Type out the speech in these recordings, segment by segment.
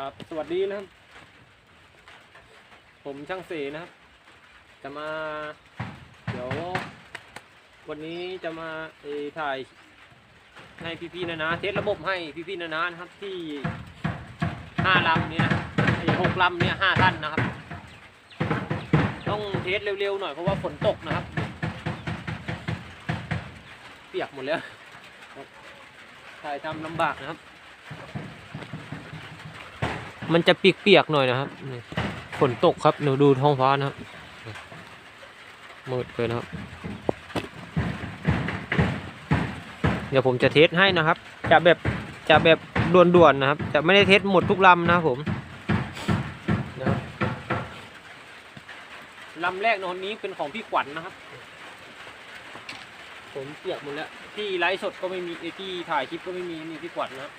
ครับสวัสดีนะครับ ผมช่างเสนะครับ จะมา เดี๋ยว วันนี้จะมาเอถ่ายให้พี่ๆนะนะเทสระบบให้พี่ๆนะนะนะครับ ที่ห้าลำเนี้ยไอ้หกลำเนี้ยห้าท่านนะครับ ต้องเทสเร็วๆหน่อยเพราะว่าฝนตกนะครับ เปียกหมดแล้วถ่ายทำลำบากนะครับ มันจะเปียกๆหน่อยนะครับฝนตกครับหนูดูท้องฟ้านะครับมืดเลยนะครับ เดี๋ยวผมจะเทสให้นะครับ จะแบบจะแบบด่วนๆนะครับ จะไม่ได้เทสหมดทุกลำนะครับผมนะครับลำแรกนวันนี้เป็นของพี่ขวัญนะครับ ผมเปียกหมดแล้วที่ไลฟ์สดก็ไม่มีที่ถ่ายคลิปก็ไม่มีมีพี่ขวัญนะครับ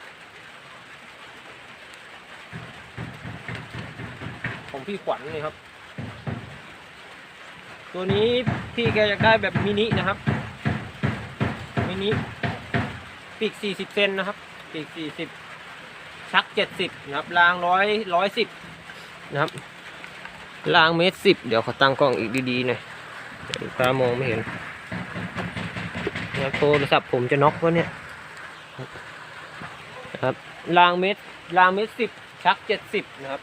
ของ พี่ขวัญเลยครับ ตัวนี้พี่แกอยากได้แบบมินินะครับ มินิปีก40เซนนะครับ ปีก40ชัก70นะครับรางร้อยร้อยสิบนะครับรางเมตรสิบเดี๋ยวขอตั้งกล้องอีกดีๆหน่อยตามองไม่เห็นนะครับโทรศัพท์ผมจะน็อกวะเนี่ยนะครับรางเมตรรางเมตรสิบชัก70นะครับ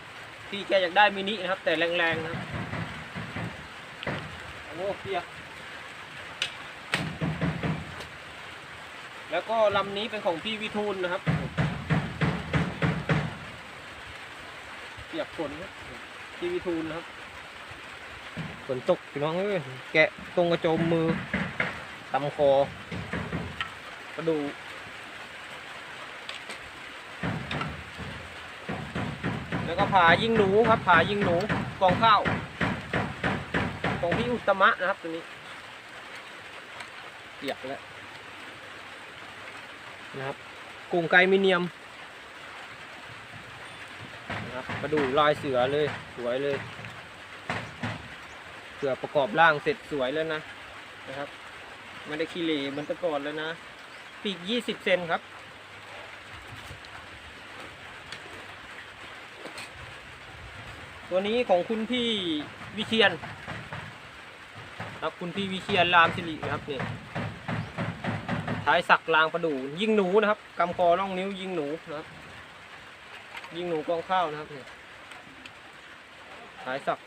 พี่แกอยากได้มินินะครับ แต่แรงๆนะครับโอ้เปียกแล้วก็ลำนี้เป็นของพี่วิทูลนะครับเปียกฝนครับพี่วิทูลนะครับฝนตกพี่น้องเอ้ยแกะตรงกระโจมมือตำคอกระดูกแล้ว ก็ผายิงหนูครับผายิงหนูกองข้าวของพี่อุตมะนะครับตัวนี้เปียกแล้วนะครับกรุงไกมิเนียมนะครับมาดูลายเสือเลยสวยเลย เสือประกอบร่างเสร็จสวยแล้วนะนะครับไม่ได้ขี้เหร่เหมันแตะก่อนแล้วนะ ปีกยี่สิบเซนครับ ตัวนี้ของคุณพี่วิเชียนครับคุณพี่วิเชียนรามสิรินะครับเนี่ยท้ายสักลางประดูยิงหนูนะครับกำคอร่องนิ้วยิงหนูนะครับ ยิงหนูกองข้าวนะครับเนี่ยท้ายสัก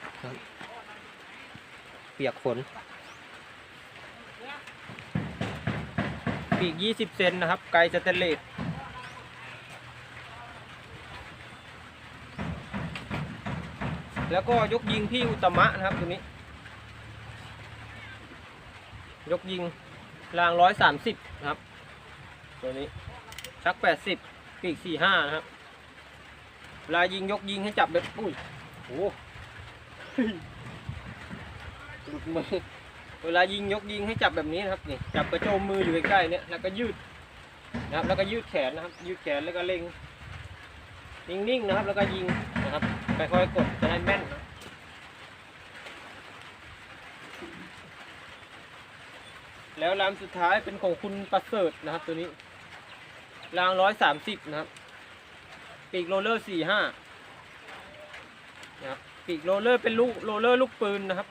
เปียกฝนปีกยี่สิบเซนนะครับ ไกลสเตนเลส แล้วก็ยกยิงพี่อุตมะนะครับตัวนี้ ยกยิงรางร้อยสามสิบนะครับ ตัวนี้ชักแปดสิบปีกสี่ห้านะครับเวลายิงยกยิงให้จับแบบอุ้ยโอ้หลุดมือเวลายิงยกยิงให้จับแบบนี้นะครับนี่จับกระโจมมืออยู่ใกล้ๆเนี่ยแล้วก็ยืดนะครับ แล้วก็ยืดแขนนะครับ ยืดแขนแล้วก็เล็งนิ่งๆนะครับ แล้วก็ยิง นะครับค่อยกดจะได้แม่นนะแล้วลำสุดท้ายเป็นของคุณประเสริฐนะครับ ตัวนี้รางร้อยสามสิบนะครับ ปีกโรลเลอร์สี่ห้านะครับปีกโรลเลอร์เป็นลูกโรลเลอร์ลูกปืนนะครับ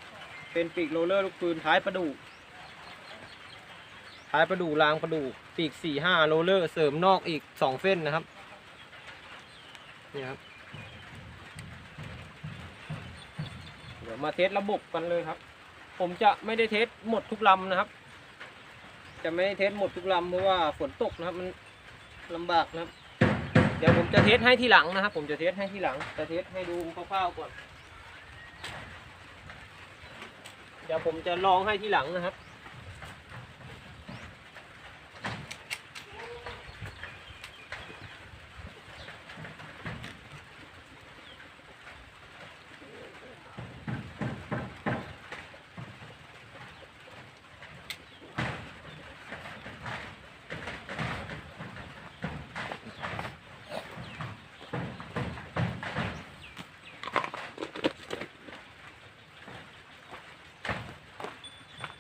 เป็นปีกโรลเลอร์ลูกปืนท้ายประดูท้ายประดูรางประดูปีกสี่ห้าโรลเลอร์เสริมนอกอีกสองเส้นนะครับนี่ครับ ดี๋ยวมาเทสระบบกันเลยครับ ผมจะไม่ได้เทสหมดทุกลำนะครับ จะไม่ได้เทสหมดทุกลำเพราะว่าฝนตกนะครับมันลำบากนะครับ เดี๋ยวผมจะเทสให้ทีหลังนะครับ ผมจะเทสให้ทีหลัง จะเทสให้ดูคร่าวๆก่อน เดี๋ยวผมจะลองให้ทีหลังนะครับ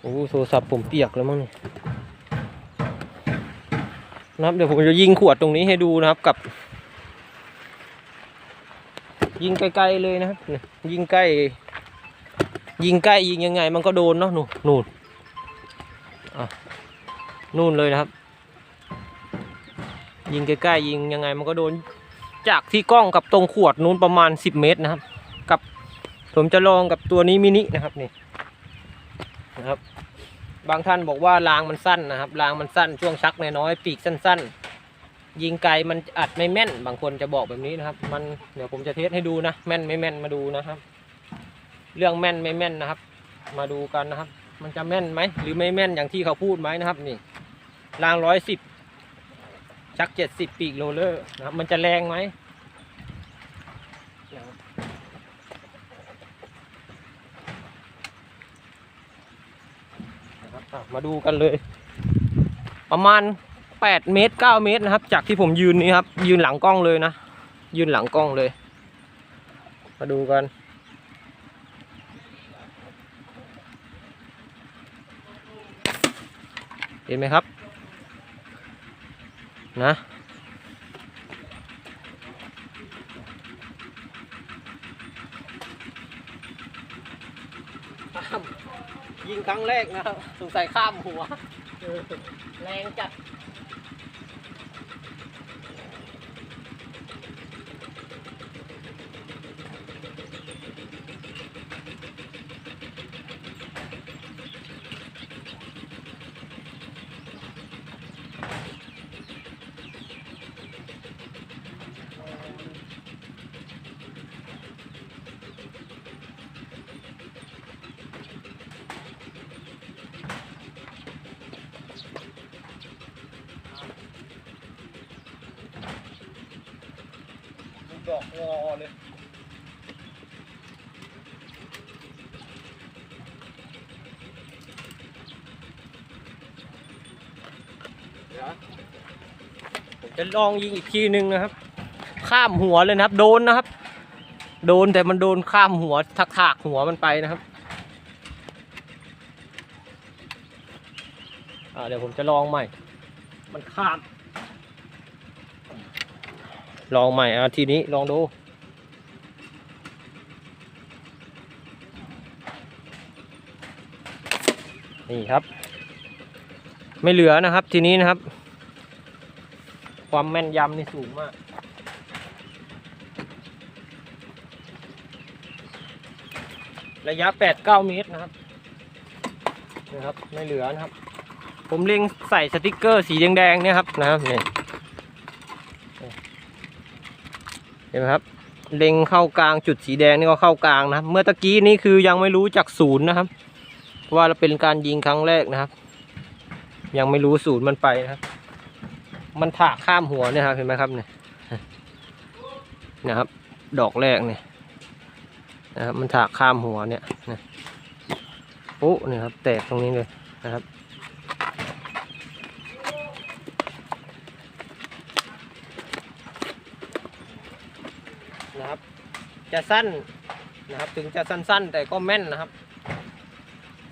โอ้โหโทรศัพท์ผมเปียกแล้วมั้งเนี่ยนะครับเดี๋ยวผมจะยิงขวดตรงนี้ให้ดูนะครับกับ ยิงไกลๆเลยนะครับยิงใกล้ยิงใกล้ยิงยังไงมันก็โดนเนาะนู่นนู่นนู่นเลยนะครับ ยิงใกล้ๆยิงยังไงมันก็โดนจากที่กล้องกับตรงขวดนู้นประมาณ 10 เมตรนะครับ กับผมจะลองกับตัวนี้มินินะครับนี่ นะครับ บางท่านบอกว่ารางมันสั้นนะครับ รางมันสั้นช่วงชักน้อยๆปีกสั้น ๆ ยิงไกลมันอัดไม่แม่น บางคนจะบอกแบบนี้นะครับ มันเดี๋ยวผมจะเทสให้ดูนะแม่นไม่แม่นมาดูนะครับ เรื่องแม่นไม่แม่นนะครับ มาดูกันนะครับ มันจะแม่นไหมหรือไม่แม่นอย่างที่เขาพูดไหมนะครับ นี่รางร้อยสิบชักเจ็ดสิบปีกโรลเลอร์นะครับ มันจะแรงไหมนะครับนะครับอะ มาดูกันเลย ประมาณ 8 เมตร 9 เมตรนะครับ จากที่ผมยืนนี้ครับ ยืนหลังกล้องเลยนะ ยืนหลังกล้องเลย มาดูกัน เห็นไหมครับ นะ ข้าม ยิงครั้งแรกนะครับสงสัยข้ามหัว แรงจัด ดอกงอเลยเดี๋ยวผมจะลองยิงอีกทีหนึ่งนะครับ ข้ามหัวเลยนะครับ โดนนะครับ โดนแต่มันโดนข้ามหัวทักถากๆหัวมันไปนะครับอ่าเดี๋ยวผมจะลองใหม่ มันข้าม ลองใหม่อะทีนี้ลองดู นี่ครับ ไม่เหลือนะครับทีนี้นะครับ ความแม่นยำนี่สูงมากระยะ 8-9 เมตรนะครับ นะครับ ไม่เหลือนะครับ ผมเล็งใส่สติกเกอร์สีแดงๆเนี่ยครับนะครับนี่ ห็นไหมครับ เล็งเข้ากลางจุดสีแดงนี่ก็เข้ากลางนะครับ เมื่อตะกี้นี้คือยังไม่รู้จากศูนย์นะครับ ว่าเราเป็นการยิงครั้งแรกนะครับ ยังไม่รู้ศูนย์มันไปนะครับ มันถากข้ามหัวเนี่ยครับเห็นไหมครับเนี่ยนะครับ ดอกแรกเนี่ยนะครับมันถากข้ามหัวเนี่ยนะโอ้เนี่ยครับ แตกตรงนี้เลยนะครับ จะสั้นนะครับ ถึงจะสั้นๆ แต่ก็แม่นนะครับ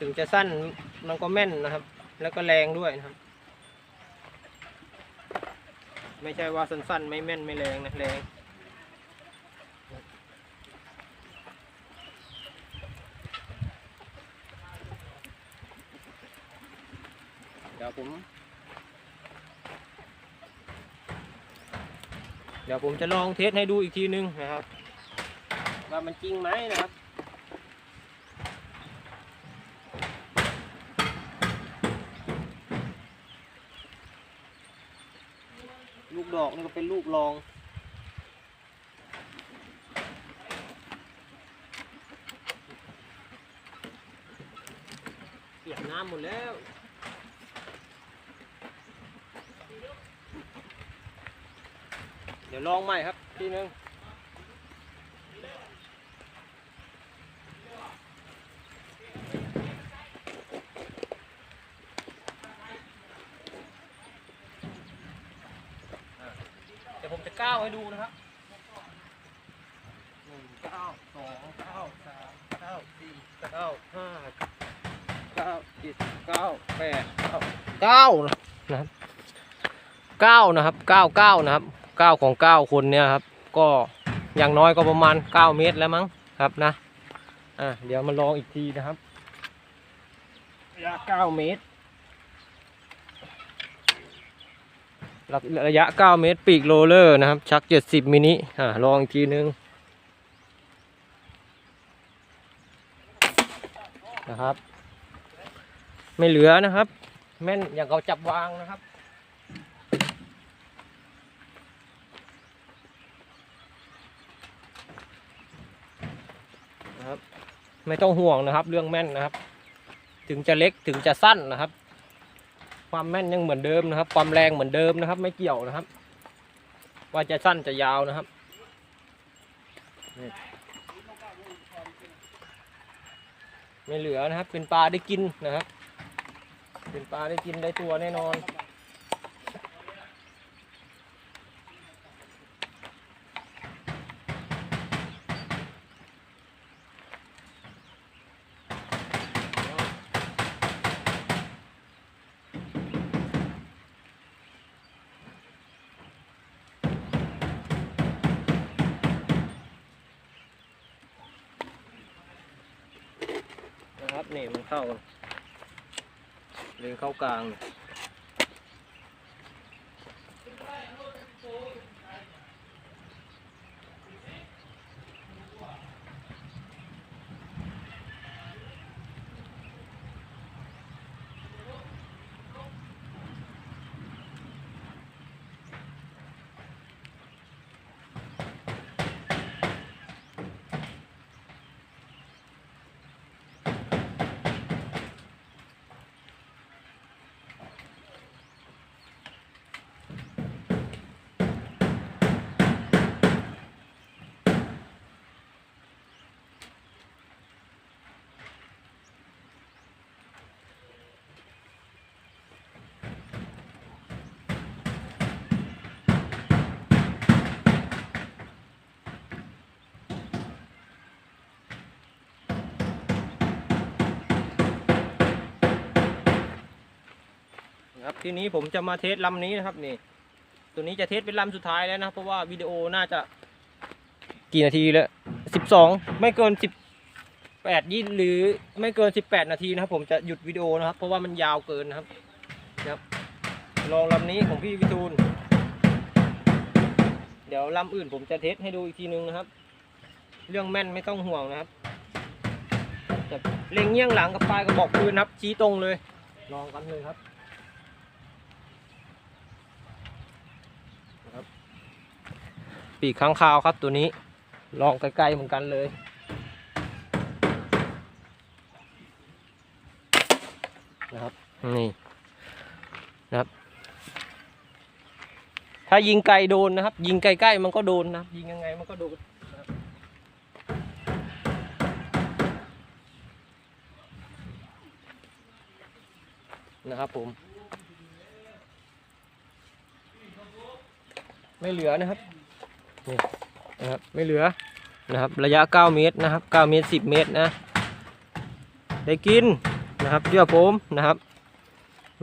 ถึงจะสั้นมันก็แม่นนะครับ แล้วก็แรงด้วยนะครับ ไม่ใช่ว่าสั้นๆ ไม่แม่นไม่แรงนะแรงเดี๋ยวผมเดี๋ยวผมจะลองเทสให้ดูอีกทีนึงนะครับ ว่ามันจริงไหมนะครับลูกดอกนี่ก็เป็นลูกรอง เปียกน้ำหมดแล้ว เดี๋ยวลองใหม่ครับทีนึง เดี๋ยวผมจะ ก้าวให้ดูนะครับหนึ่งเก้าสองเก้าสามเก้าสี่เก้าห้าเก้าเจ็ดเก้าแปดเก้าเก้านะครับเก้านะครับเก้าเก้านะครับเก้าของเก้าคนเนี่ยครับ ก็อย่างน้อยก็ประมาณ9เมตรแล้วมั้งครับนะอะเดี๋ยวมาลองอีกทีนะครับระยะ9เมตร ระยะ 9 เมตร ปีกโรเลอร์นะครับ ชัก 70 มินิอะลองอีกทีนึงนะครับ ไม่เหลือนะครับ แม่นอย่างเขาจับวางนะครับนะครับ ไม่ต้องห่วงนะครับ เรื่องแม่นนะครับ ถึงจะเล็กถึงจะสั้นนะครับ ความแม่นยังเหมือนเดิมนะครับ ความแรงเหมือนเดิมนะครับ ไม่เกี่ยวนะครับ ว่าจะสั้นจะยาวนะครับไม่เหลือนะครับ เป็นปลาได้กินนะครับ เป็นปลาได้กินได้ตัวแน่นอน ครับนี่มันเข้าหรือเข้ากลางนะ ทีนี้ผมจะมาเทสลำนี้นะครับนี่ ตัวนี้จะเทสเป็นลำสุดท้ายแล้วนะเพราะว่าวิดีโอน่าจะ กี่นาทีแล้วสิบสองไม่เกินสิบแปดยี่หรือไม่เกินสิบแปดนาทีนะครับ ผมจะหยุดวิดีโอนะครับ เพราะว่ามันยาวเกินนะครับนะครับลองลำนี้ของพี่วิทูลเดี๋ยวลำอื่นผมจะเทสให้ดูอีกทีนึงนะครับ เรื่องแม่นไม่ต้องห่วงนะครับเล็งเงี้ยงหลังกับปลายกระบอกปืนนะครับชี้ตรงเลย ลองกันเลยครับ ปีกข้างคาวครับตัวนี้ ลองใกล้ๆเหมือนกันเลย นะครับนี่นะครับ ถ้ายิงไกลโดนนะครับ ยิงใกล้ๆมันก็โดนนะยิงยังไงมันก็โดนนะครับผม ไม่เหลือนะครับ นี่นะครับไม่เหลือนะครับระยะ 9 เมตรนะครับ9เมตร 10 เมตรนะ ได้กินนะครับเชื่อผมนะครับ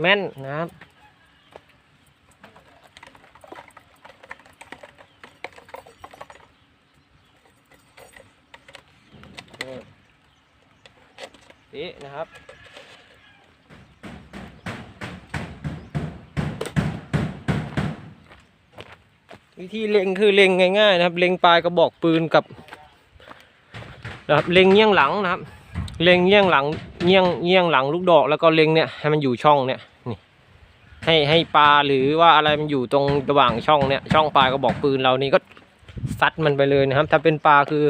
แม่นนะครับ นี่นะครับ วิธีเล็งคือเล็งง่ายๆนะครับ เล็งปลายกระบอกปืนกับนะครับเล็งเงี้ยงหลังนะครับ เล็งเงี้ยงหลังเงี้ยงเงี้ยงหลังลูกดอกแล้วก็เล็งเนี่ยให้มันอยู่ช่องเนี่ยนี่ให้ให้ปลาหรือว่าอะไรมันอยู่ตรงระหว่างช่องเนี่ยช่องปลายกระบอกปืนเรานี่ก็ซัดมันไปเลยนะครับ ถ้าเป็นปลาคือ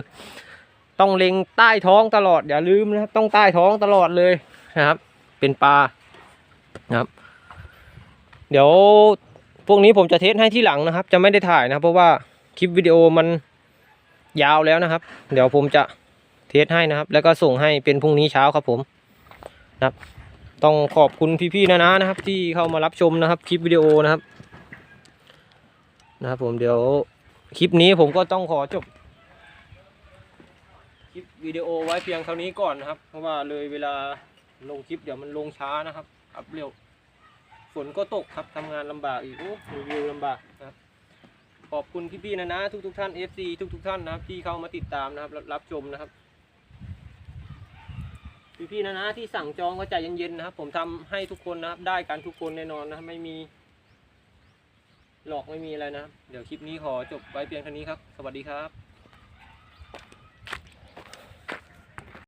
ต้องเล็งใต้ท้องตลอดอย่าลืมนะครับต้องใต้ท้องตลอดเลยนะครับ เป็นปลานะครับ เดี๋ยว พวกนี้ผมจะเทสให้ที่หลังนะครับ จะไม่ได้ถ่ายนะเพราะว่าคลิปวิดีโอมันยาวแล้วนะครับ เดี๋ยวผมจะเทสให้นะครับ แล้วก็ส่งให้เป็นพรุ่งนี้เช้าครับผมนะครับ ต้องขอบคุณพี่ๆนะนะนะครับ ที่เข้ามารับชมนะครับ คลิปวิดีโอนะครับ นะครับ ผมเดี๋ยวคลิปนี้ผมก็ต้องขอจบคลิปวิดีโอไว้เพียงเท่านี้ก่อนนะครับ เพราะว่าเลยเวลาลงคลิปเดี๋ยวมันลงช้านะครับอัพเร็ว ฝนก็ตกครับทำงานลำบากอีกโอ้รีวิวลำบากนะครับขอบคุณพี่ๆนะนะทุกทุกๆท่าน FC ทุกทุกๆท่านนะครับที่เข้ามาติดตามนะครับรับรับชมนะครับ พี่ๆนะนะที่สั่งจองก็ใจเย็นๆนะครับ ผมทำให้ทุกคนนะครับ ได้กันทุกคนแน่นอนนะครับไม่มี หลอกไม่มีอะไรนะครับเดี๋ยวคลิปนี้ขอจบไว้เพียงเท่านี้ครับ สวัสดีครับ